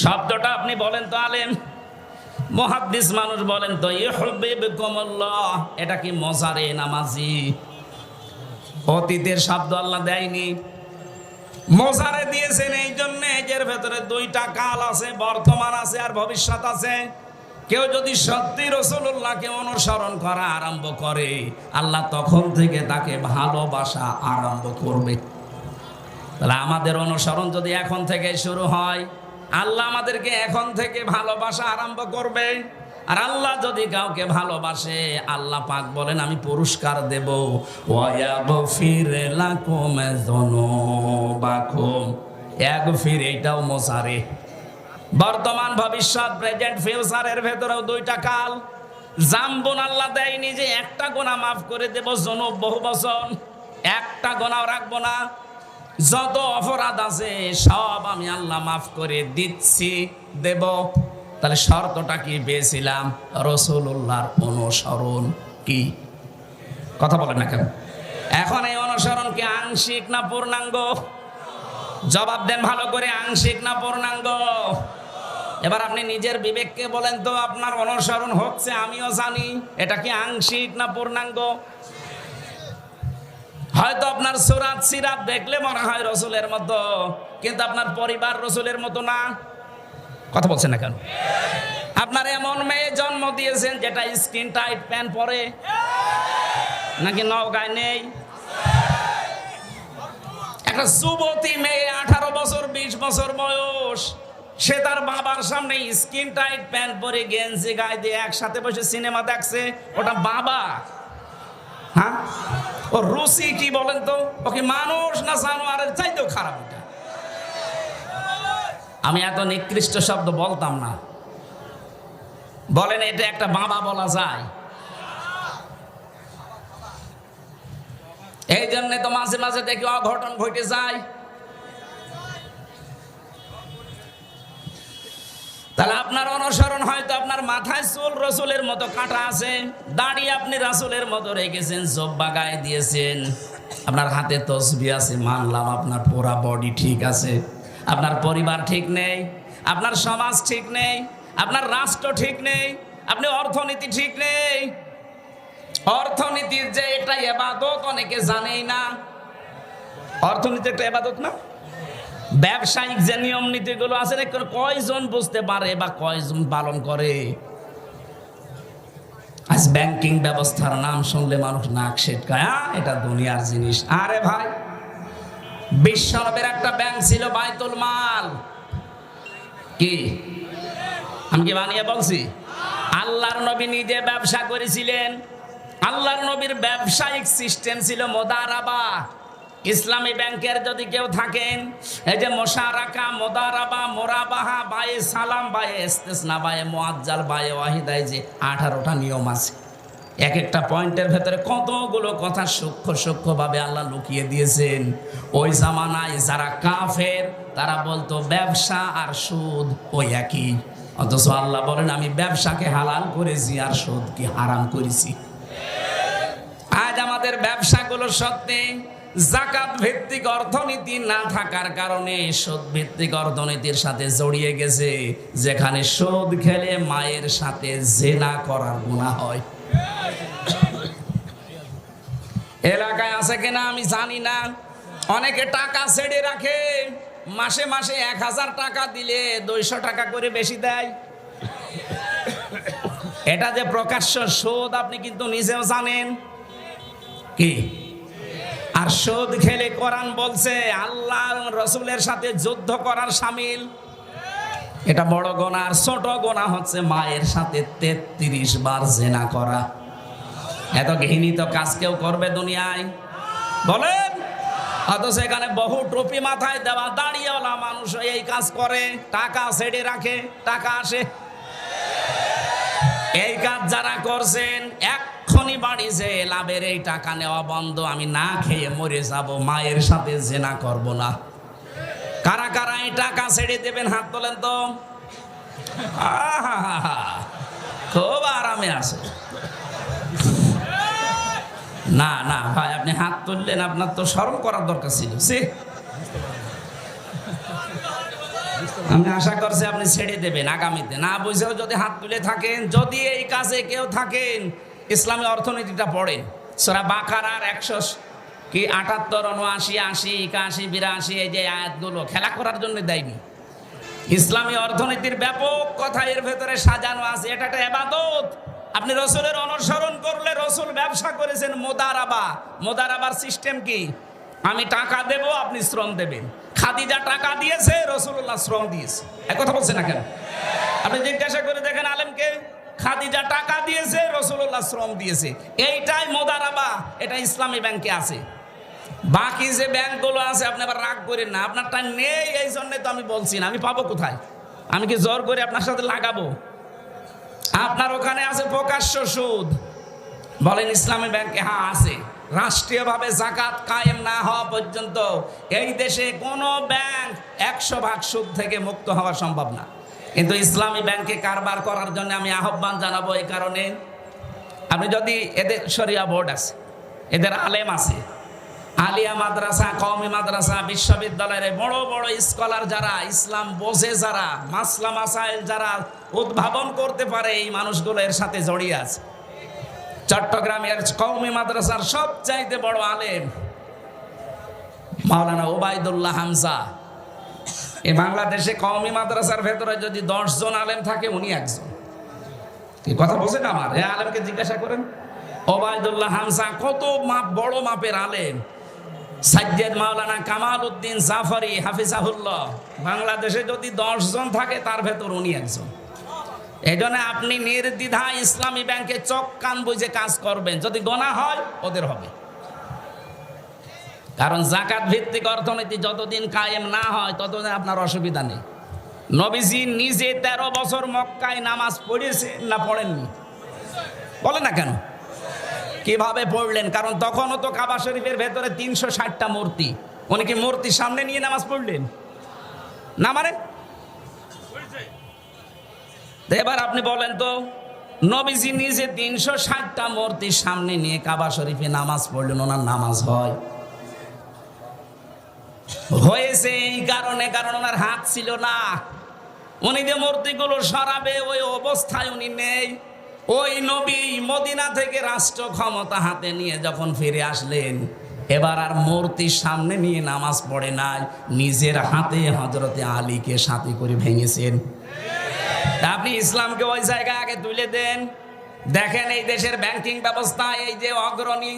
শব্দটা আপনি বলেন তো আলেম। মহাদ্দিস মানুষ বলেন তো এটা কি মজারে নামাজি? অতীতের শব্দ আল্লাহ দেয়নি। মজারে দিয়েছেন এই জন্য এর ভেতরে দুইটা কাল আছে, বর্তমান আছে আর ভবিষ্যৎ আছে। কেউ যদি সত্যি রসুল্লাহকে অনুসরণ করা আরম্ভ করে, আল্লাহ তখন থেকে তাকে ভালোবাসা আরম্ভ করবে। তাহলে আমাদের অনুসরণ যদি এখন থেকে শুরু হয় আল্লাহ আমাদেরকে এখন থেকে ভালোবাসা আরম্ভ করবে। আর আল্লাহ যদি কাউকে ভালোবাসে, আল্লাহ পাক বলেন, আমি পুরস্কার দেব। যুনুবাকুম। ইয়াগফির, এটাও মোসারে বর্তমান ভবিষ্যৎ, প্রেজেন্ট, ফিউচারের ভেতরেও দুইটা কাল। জাম্বুন আল্লাহ দেয়নি যে একটা গোনা মাফ করে দেব জনব বহু বছর একটা গোনাও রাখব না। যত অপরাধ আছে, সব আমি আল্লাহ মাফ করে দিচ্ছি, দেব। তাহলে শর্তটা কি পেয়েছিলাম? রসুল্লাহর অনুসরণ কি? কথা বলেন না কেন? এখন এই অনুসরণ কি আংশিক না পূর্ণাঙ্গ? জবাব দেন ভালো করে, আংশিক না পূর্ণাঙ্গ? এবার আপনি নিজের বিবেককে বলেন তো, আপনার অনুসরণ হচ্ছে, আমিও জানি, এটা কি আংশিক না পূর্ণাঙ্গ? হয়তো আপনার সুরাত, সিরাত দেখলে মনে হয় রসুলের মতো, কিন্তু আপনার পরিবার রসুলের মতো না। কথা বলছেন না কেন? আপনার এমন মেয়ে জন্ম দিয়েছেন যেটা স্কিন টাইট, প্যান্ট পরে, নাকি নওগায় নেই? একটা যুবতী মেয়ে, আঠারো বছর, বিশ বছর বয়স, সে তার বাবার সামনে স্কিন টাইট, প্যান্ট পরে গেঞ্জি গায়ে দিয়ে একসাথে বসে সিনেমা দেখছে। ওটা বাবা। হ্যাঁ? ও রুচি কি বলেন তো? ওকে মানুষ না জানোয়ারের? চাইতেও খারাপ এটা। আমি এত নিকৃষ্ট শব্দ বলতাম না। বলেন, এটা একটা বাবা বলা যায়। এই জন্যে তো মাঝে মাঝে দেখি অঘটন ঘটে যায়। তাহলে আপনার অনুসরণ হয়তো আপনার মাথায় চুল রসুলের মতো কাটা আছে, দাড়ি আপনি রাসুলের মতো রেখেছেন, জব্বা গায়ে দিয়েছেন। আপনার হাতে তসবি আছে, মানলাম আপনার পুরা বডি ঠিক আছে। আপনার পরিবার ঠিক নেই, আপনার সমাজ ঠিক নেই, আপনার রাষ্ট্র ঠিক নেই, আপনি অর্থনীতি ঠিক নেই। অর্থনীতির যে এটা এবাদত অনেকে জানেই না। অর্থনীতি একটা এবাদত না? ব্যবসায়িক যে নিয়ম নীতিগুলো আছে কয়জন বুঝতে পারে বা কয়জন পালন করে? আজ ব্যাংকিং ব্যবস্থার নাম শুনলে মানুষ নাক সেটকায় "আহ, এটা দুনিয়ার জিনিস। আরে ভাই বিশ্বনবের একটা ব্যাংক ছিল বাইতুল মাল। কি? আমি কি বানিয়ে বলছি? আল্লাহর নবী নিজে ব্যবসা করেছিলেন। আল্লাহর নবীর ব্যবসায়িক সিস্টেম ছিল মোদারাবা। ইসলামী ব্যাংকের যদি কেউ থাকেন, এই যে মোশারাকা, মোদারাবা, মোরাবাহা, বায়ে সালাম, বায়ে ইস্তেসনা, বায়ে মোয়াজ্জাল বায়ে ওয়াহিদায় যে আঠারোটা নিয়ম আছে। এক একটা পয়েন্টের ভেতরে কতগুলো কথা সূক্ষ্ম সূক্ষ্মভাবে আল্লাহ লুকিয়ে দিয়েছেন। ওই জামানায় যারা কাফের, তারা বলতো ব্যবসা আর সুদ ওই একই। অথচ আল্লাহ বলেন, আমি ব্যবসাকে হালাল করেছি আর সুদকে হারাম করেছি। আজ আমাদের ব্যবসাগুলো সত্যি জাকাত ভিত্তিক অর্থনীতি না থাকার কারণে সুদ ভিত্তিক অর্থনীতির সাথে জড়িয়ে গেছে, যেখানে সুদ খেলে মায়ের সাথে জেনা করার গুণা হয়। এলাকায় আছে কিনা আমি জানি না। অনেকে টাকা ছেড়ে রাখে, মাসে মাসে এক হাজার টাকা দিলে দুইশো টাকা করে বেশি দেয়। এটা যে প্রকাশ্য সুদ আপনি কিন্তু নিজেও জানেন। কি? আর সুদ খেলে কোরআন বলছে আল্লাহ রসুলের সাথে যুদ্ধ করার সামিল। এটা বড় গোনা, আর ছোট গোনা হচ্ছে মায়ের সাথে তেত্রিশ বার জেনা করা। এত ঘৃণিত কাজ কেউ করবে দুনিয়ায়? বলেন। অথচ এখানে বহু টুপি মাথায় দেওয়া দাঁড়িয়েওয়ালা মানুষ এই কাজ করে, টাকা ছেড়ে রাখে, টাকা আসে। এই কাজ যারা করছেন এক্ষুনি বাড়ি যে লাভের এই টাকা নেওয়া বন্ধ, আমি না খেয়ে মরে যাব, মায়ের সাথে জেনা করব না। কারা কারা এই টাকা ছেড়ে দেবেন, হাত তোলেন তো। খুব আরামে আছে। না না, ভাই, আপনি হাত তুললেন, আপনার তো স্মরণ করার দরকার ছিল সে আমি আশা করছি আপনি ছেড়ে দেবেন, আগামীতে। না বুঝেও যদি হাত তুলে থাকেন, যদি এই কাজে কেউ থাকেন ইসলামী অর্থনীতিটা পড়েন সোরা বাকার আর একশো কি আটাত্তর, উনআশি, আশি, একাশি, বিরাশি, এই যে আয়াতগুলো খেলা করার জন্য দেয়নি। ইসলামী অর্থনীতির ব্যাপক কথা এর ভেতরে সাজানো আছে। এটা একটা এবাদত। আপনি রসুলের অনুসরণ করলে রসুল ব্যবসা করেছেন মোদারাবা। মোদারাবার সিস্টেম কি? আমি টাকা দেব, আপনি শ্রম দেবেন। খাদিজা টাকা দিয়েছে, রসুল্লাহ শ্রম দিয়েছে। এক কথা বলছে না কেন? আপনি জিজ্ঞাসা করে দেখেন আলেমকে খাদিজা টাকা দিয়েছে রসুল্লাহ শ্রম দিয়েছে। এইটাই মোদারাবা এটা ইসলামী ব্যাংকে আছে। বাকি যে ব্যাংকগুলো আছে, আপনি আবার রাগ করেন না আপনারটা নেই এই জন্যে তো আমি বলছি না। আমি পাবো কোথায়? আমি কি জোর করে আপনার সাথে লাগাবো? আপনার ওখানে আছে প্রকাশ্য সুদ। বলেন ইসলামী ব্যাংকে হ্যাঁ আছে। রাষ্ট্রীয়ভাবে জাকাত কায়েম না হওয়া পর্যন্ত এই দেশে কোনো ব্যাংক একশো ভাগ সুদ থেকে মুক্ত হওয়া সম্ভব না। কিন্তু ইসলামী ব্যাংকে কারবার করার জন্য আমি আহ্বান জানাব এই কারণে। আপনি যদি এদের শরিয়া বোর্ড আছে, এদের আলেম আছে, আলিয়া মাদ্রাসা, কওমি মাদ্রাসা, বিশ্ববিদ্যালয়ের বড় বড় স্কলার যারা, ইসলাম বোঝে যারা, মাসলা মাসাইল যারা উদ্ভাবন করতে পারে, এই মানুষগুলো এর সাথে জড়িয়ে আছে। চট্টগ্রামের কওমি মাদ্রাসার সবচাইতে বড় আলেম মাওলানা ওবায়দুল্লাহ হামজা। এই বাংলাদেশে কওমি মাদ্রাসার ভেতরে যদি দশ জন আলেম থাকে উনি একজন। কি কথা বলছেন আমার। এ আলেমকে জিজ্ঞাসা করেন। ওবায়দুল্লাহ হামসা কত মাপ বড় মাপের আলেম? সাজ্জেদ মাওলানা কামাল উদ্দিন জাফরি হাফিজাহুল্লাহ। বাংলাদেশে যদি দশ জন থাকে তার ভেতর উনি একজন। এই জন্য আপনি নির্দ্বিধা ইসলামী ব্যাংকে চোখ কান বুঝে কাজ করবেন। যদি গোনা হয় ওদের হবে। কারণ জাকাত ভিত্তিক অর্থনীতি যতদিন কায়েম না হয়, ততদিন আপনার অসুবিধা নেই। নবীজি নিজে তেরো বছর মক্কায় নামাজ পড়েছে না পড়েননি? বলে না কেন? কীভাবে পড়লেন? কারণ তখনও তো কাবা শরীফের ভেতরে তিনশো ষাটটা মূর্তি। উনি কি মূর্তি সামনে নিয়ে নামাজ পড়লেন? না মানে? এবার আপনি বলেন তো, নবীজি নিজে তিনশো ষাটটা মূর্তির সামনে নিয়ে কাবা শরীফে নামাজ পড়লেন, ওনার নামাজ হয়? হয়েছে এই কারণে, কারণ ওনার হাত ছিল না। উনি যে মূর্তিগুলো সরাবে, ওই অবস্থায় উনি নেই। ওই নবী মদিনা থেকে রাষ্ট্র ক্ষমতা হাতে নিয়ে যখন ফিরে আসলেন, এবার আর মূর্তির সামনে নিয়ে নামাজ পড়ে নাই। নিজের হাতে হজরতে আলীকে সাথে করে ভেঙেছেন। আপনি ইসলামকে ওই জায়গায় আগে তুলে দেন। দেখেন এই দেশের ব্যাংকিং ব্যবস্থা, এই যে অগ্রণী,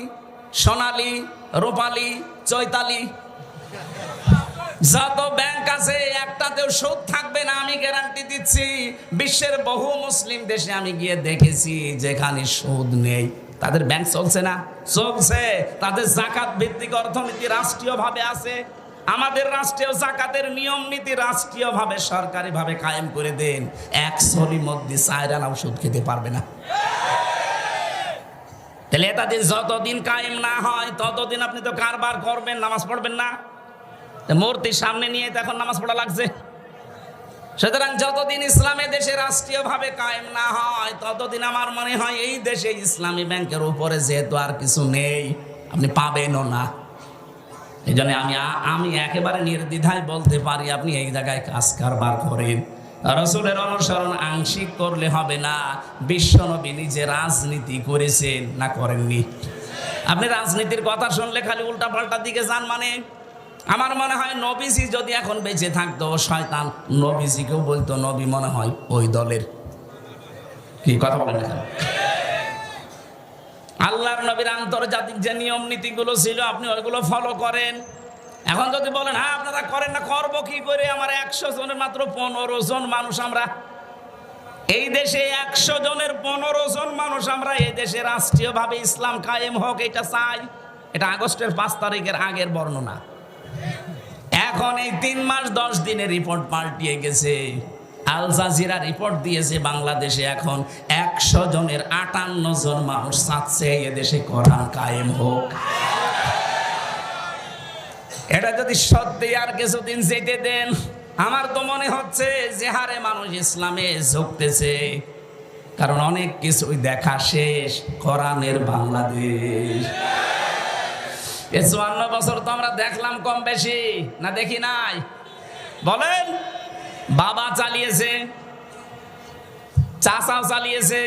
সোনালী, রূপালী, চৈতালি। যত ব্যাংক আছে, একটাতেও সুদ থাকবে না, আমি গ্যারান্টি দিচ্ছি। বিশ্বের বহু মুসলিম দেশে আমি গিয়ে দেখেছি যেখানে সুদ নেই। তাদের ব্যাংক চলছে না? চলছে। তাদের জাকাত ভিত্তিক অর্থনীতি রাষ্ট্রীয়ভাবে আছে। আমাদের রাষ্ট্রীয় জাকাতের নিয়ম নীতি রাষ্ট্রীয়ভাবে, সরকারিভাবে কায়েম করে দেন। এক সলির মধ্যে চায়রানা ওষুধ খেতে পারবে না। তাহলে তাদের যতদিন কায়েম না হয়, ততদিন আপনি তো কারবার করবেন, নামাজ পড়বেন না। তা মূর্তির সামনে নিয়ে তো এখন নামাজ পড়া লাগছে। সুতরাং যতদিন ইসলামে দেশে রাষ্ট্রীয়ভাবে কায়েম না হয়, ততদিন আমার মনে হয় এই দেশে ইসলামী ব্যাংকের উপরে যেহেতু আর কিছু নেই, আপনি পাবেনও না। এই জন্য আমি আমি একেবারে নির্দ্বিধায় বলতে পারি, আপনি এই জায়গায় কাজ কারবার করেন। রসুলের অনুসরণ আংশিক করলে হবে না, বিশ্বনবী নিজে রাজনীতি করেছেন না করেননি। আপনি রাজনীতির কথা শুনলে খালি উল্টা পাল্টা দিকে যান মানে। আমার মনে হয় নবীজি যদি এখন বেঁচে থাকতো, শয়তান নবীজিকেও বলতো, নবী মনে হয় ওই দলের। কি কথা বলেন আল্লাহর নবীর আন্তর্জাতিক যে নিয়ম নীতিগুলো ছিল, আপনি ওইগুলো ফলো করেন। এখন যদি বলেন হ্যাঁ আপনারা করেন না, করব কি করে? আমার একশো জনের মাত্র পনেরো জন মানুষ আমরা। এই দেশে একশো জনের পনেরো জন মানুষ আমরা, এই দেশে রাষ্ট্রীয়ভাবে ইসলাম কায়েম হোক, এটা চাই। এটা আগস্টের পাঁচ তারিখের আগের বর্ণনা। এখন এই তিন মাস, দশ দিনের রিপোর্ট পাল্টিয়ে গেছে। আল জাজিরা রিপোর্ট দিয়েছে বাংলাদেশে এখন একশো জনের আটান্ন জন মানুষ চাচ্ছে এদেশে কোরআন কায়েম হোক। এটা যদি সত্যি আর কিছুদিন যেতে দেন, আমার তো মনে হচ্ছে যে হারে মানুষ ইসলামে ঝুঁকতেছে। কারণ অনেক কিছুই দেখা শেষ, কোরআনের বাংলাদেশ। এ চুয়ান্ন বছর তো আমরা দেখলাম কম বেশি, না দেখি নাই? বলেন, বাবা চালিয়েছে, চাচাও চালিয়েছে,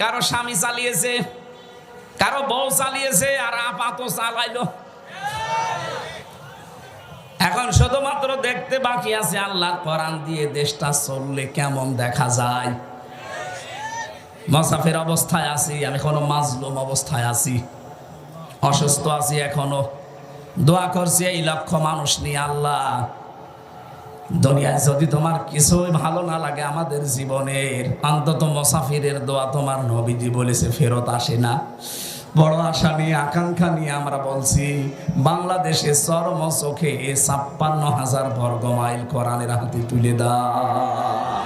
কারও স্বামী চালিয়েছে, কারও বউ চালিয়েছে, আর আপাত চালাইলো। এখন শুধুমাত্র দেখতে বাকি আছে আল্লাহর কোরআন দিয়ে দেশটা চললে কেমন দেখা যায়? মসাফের অবস্থায় আছি, আমি কোনো মাজলুম অবস্থায় আছি। অসুস্থ আছি এখনও। দোয়া করছি এই লক্ষ মানুষ নিয়ে আল্লাহ। দুনিয়ায় যদি তোমার কিছুই ভালো না লাগে আমাদের জীবনের, অন্তত মসাফিরের দোয়া তোমার নবীজি বলেছে, ফেরত আসে না। বড় আশা নিয়ে, আকাঙ্ক্ষা নিয়ে আমরা বলছি, বাংলাদেশে চরম চোখে ছাপ্পান্ন হাজার বর্গ মাইল কোরআনের হাতে তুলে দাও।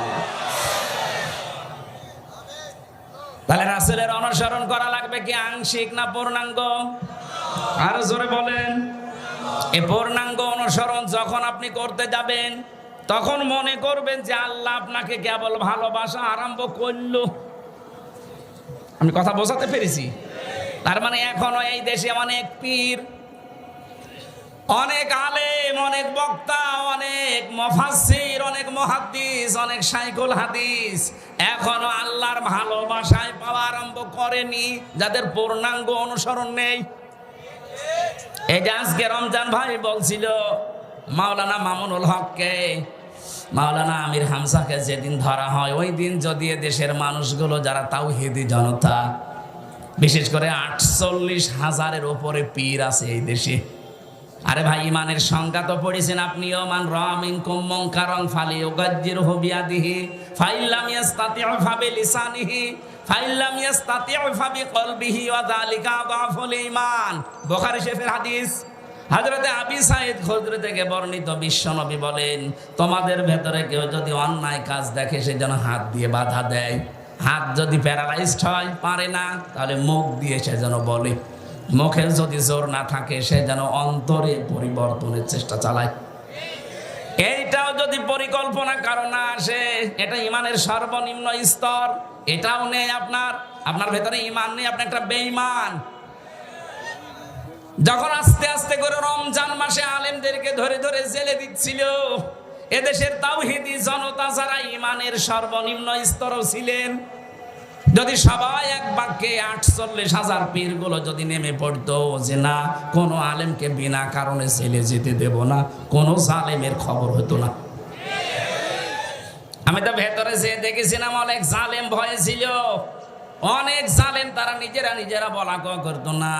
তাহলে রাসুলের অনুসরণ করা লাগবে কি আংশিক না পূর্ণাঙ্গ? আরও জোরে বলেন। এ পূর্ণাঙ্গ অনুসরণ যখন আপনি করতে যাবেন, তখন মনে করবেন যে আল্লাহ আপনাকে কেবল ভালোবাসা আরম্ভ করল। আমি কথা বোঝাতে পেরেছি? তার মানে এখনও এই দেশে অনেক পীর অনেক আলেম, অনেক বক্তা, অনেক মফাসির অনেক মহাদ্দিস, অনেক সাইকুল হাদিস এখনও আল্লাহর ভালোবাসায় পাওয়া আরম্ভ করেনি, যাদের পূর্ণাঙ্গ অনুসরণ নেই। এই যে আজকে রমজান ভাই বলছিল, মাওলানা মামুনুল হককে, মাওলানা আমির হামসাকে যেদিন ধরা হয়, ওই দিন যদি দেশের মানুষগুলো যারা তাও হেদি জনতা, বিশেষ করে আটচল্লিশ হাজারের ওপরে পীর আছে এই দেশে। আরে ভাই, ইমানের সংজ্ঞা তো পড়েছেন আপনিও মান রামিন কুম্মং কারং ফালি ওগাজ্জির হবিয়াদিহি ফাইল্লাম ইয়াস্তাতিউ ফাবি লিসানিহি ফাইল্লাম ইয়াস্তাতিউ ফাবি কলবিহি ওয়া যালিকা দাফুল ঈমান। বুখারী শরীফের হাদিস। হযরতে আবি সাইদ খুদরি থেকে বর্ণিত বিশ্বনবী বলেন, তোমাদের ভেতরে কেউ যদি অন্যায় কাজ দেখে, সে যেন হাত দিয়ে বাধা দেয়। হাত যদি প্যারালাইজড হয়, পারে না, তাহলে মুখ দিয়ে সে যেন বলে। মুখের যদি জোর না থাকে, সে যেন অন্তরে পরিবর্তনের চেষ্টা চালায়। এইটাও যদি পরিকল্পনা কারণ না আসে, এটা ইমানের সর্বনিম্ন স্তর। এটাও নেই আপনার। আপনার ভেতরে ইমান নেই, আপনি একটা বেঈমান। যখন আস্তে আস্তে করে রমজান মাসে আলেমদেরকে ধরে ধরে জেলে দিচ্ছিল, এদেশের তাওহিদি জনতা যারা ইমানের সর্বনিম্ন স্তরও ছিলেন যদি সবাই এক বাক্যে আটচল্লিশ হাজার পীরগুলো যদি নেমে পড়তো, যে না, কোনো আলেমকে বিনা কারণে ছেলে যেতে দেব না, কোনো জালেমের খবর হতো না। আমি তো ভেতরে যে দেখেছিলাম, অনেক জালেম ভয়ে ছিল। অনেক জালেম তারা নিজেরা নিজেরা বলা কওয়া করতো, না,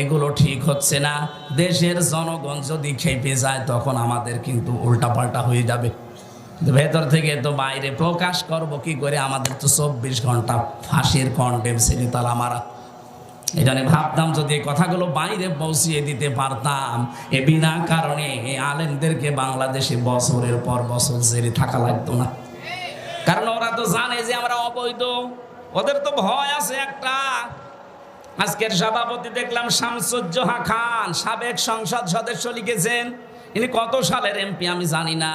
এগুলো ঠিক হচ্ছে না। দেশের জনগণ যদি খেপে যায়, তখন আমাদের কিন্তু উল্টাপাল্টা হয়ে যাবে। ভেতর থেকে তো বাইরে প্রকাশ করব, কি করে? আমাদের তো চব্বিশ ঘণ্টা ফাঁসির কন্টেম ছেলে তালা মারা জন্য ভাবতাম যদি কথাগুলো বাইরে পৌঁছিয়ে দিতে পারতাম, এ বিনা কারণে এই আলেমদেরকে বাংলাদেশে বছরের পর বছর জেলে থাকা লাগতো না। কারণ ওরা তো জানে যে আমরা অবৈধ। ওদের তো ভয় আছে একটা। আজকের সভাপতি দেখলাম শামসুজ্জোহা খান, সাবেক সংসদ সদস্য লিখেছেন। ইনি কত সালের এমপি আমি জানি না।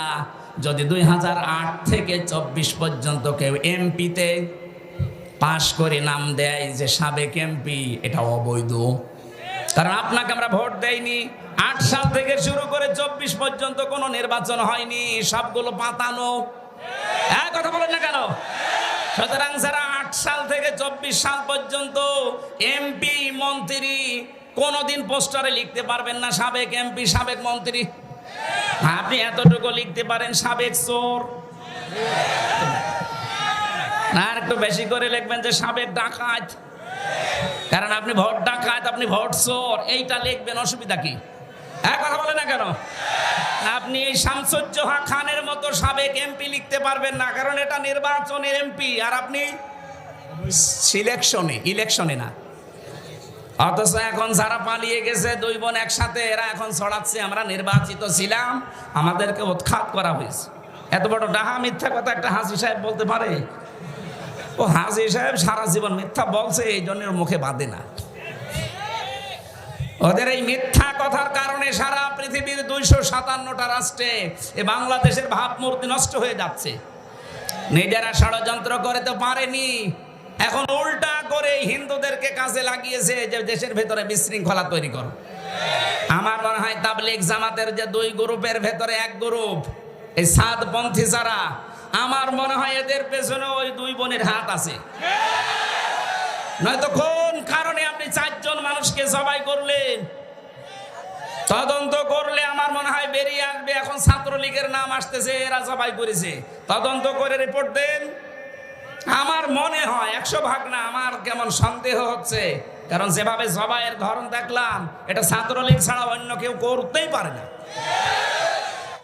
যদি দুই হাজার আট থেকে চব্বিশ পর্যন্ত কেউ এমপিতে পাশ করে নাম দেয় যে সাবেক এমপি, এটা অবৈধ। কারণ আপনাকে আমরা ভোট দেয়নি আট সাল থেকে শুরু করে চব্বিশ পর্যন্ত কোনো নির্বাচন হয়নি। সবগুলো পাতানো। হ্যাঁ কথা বলেন না কেন? সুতরাং যারা আট সাল থেকে চব্বিশ সাল পর্যন্ত এমপি, মন্ত্রী কোনোদিন পোস্টারে লিখতে পারবেন না, সাবেক এমপি, সাবেক মন্ত্রী। আপনি এতটুকু লিখতে পারেন, সাবেক চোর। আর একটু বেশি করে লিখবেন যে সাবেক ডাকাত। কারণ আপনি ভোট ডাকাত, আপনি ভোট চোর, এইটা লিখবেন, অসুবিধা কি? এক কথা বলে না কেন? আপনি এই শামসুজ্জোহা খানের মতো সাবেক এমপি লিখতে পারবেন না, কারণ এটা নির্বাচনের এমপি, আর আপনি সিলেকশনে, ইলেকশনে না। অথচ এখন যারা পালিয়ে গেছে, দুই বোন একসাথে, এরা এখন ছড়াচ্ছে, আমরা নির্বাচিত ছিলাম, আমাদেরকে উৎখাত করা হয়েছে। এত বড় ডাহা মিথ্যা কথা একটা হাসি সাহেব বলতে পারে? ও হাসি সাহেব সারা জীবন মিথ্যা বলছে, এই জন্য ওর মুখে বাঁধে না। ওদের এই মিথ্যা কথার কারণে সারা পৃথিবীর দুইশো সাতান্নটা রাষ্ট্রে এ বাংলাদেশের ভাবমূর্তি নষ্ট হয়ে যাচ্ছে। নিজেরা ষড়যন্ত্র করে তো পারেনি। এখন উল্টা করে হিন্দুদেরকে কাজে লাগিয়েছে যে দেশের ভেতরে বিশৃঙ্খলা তৈরি করো। আমার মনে হয় তাবলিক জামাতের যে দুই গ্রুপের ভেতরে এক গ্রুপ, এই সাতপন্থী যারা, আমার মনে হয় এদের পেছনে ওই দুই বোনের হাত আছে। নয়তো কোন কারণে আপনি চারজন মানুষকে জবাই করলেন? তদন্ত করলে আমার মনে হয় বেরিয়ে আসবে। এখন ছাত্রলীগের নাম আসতেছে, এরা জবাই করেছে। তদন্ত করে রিপোর্ট দেন। আমার মনে হয় একশো ভাগ না, আমার কেমন সন্দেহ হচ্ছে। কারণ যেভাবে জবাইয়ের ধরন দেখলাম, এটা ছাত্রলীগ ছাড়া অন্য কেউ করতেই পারে না।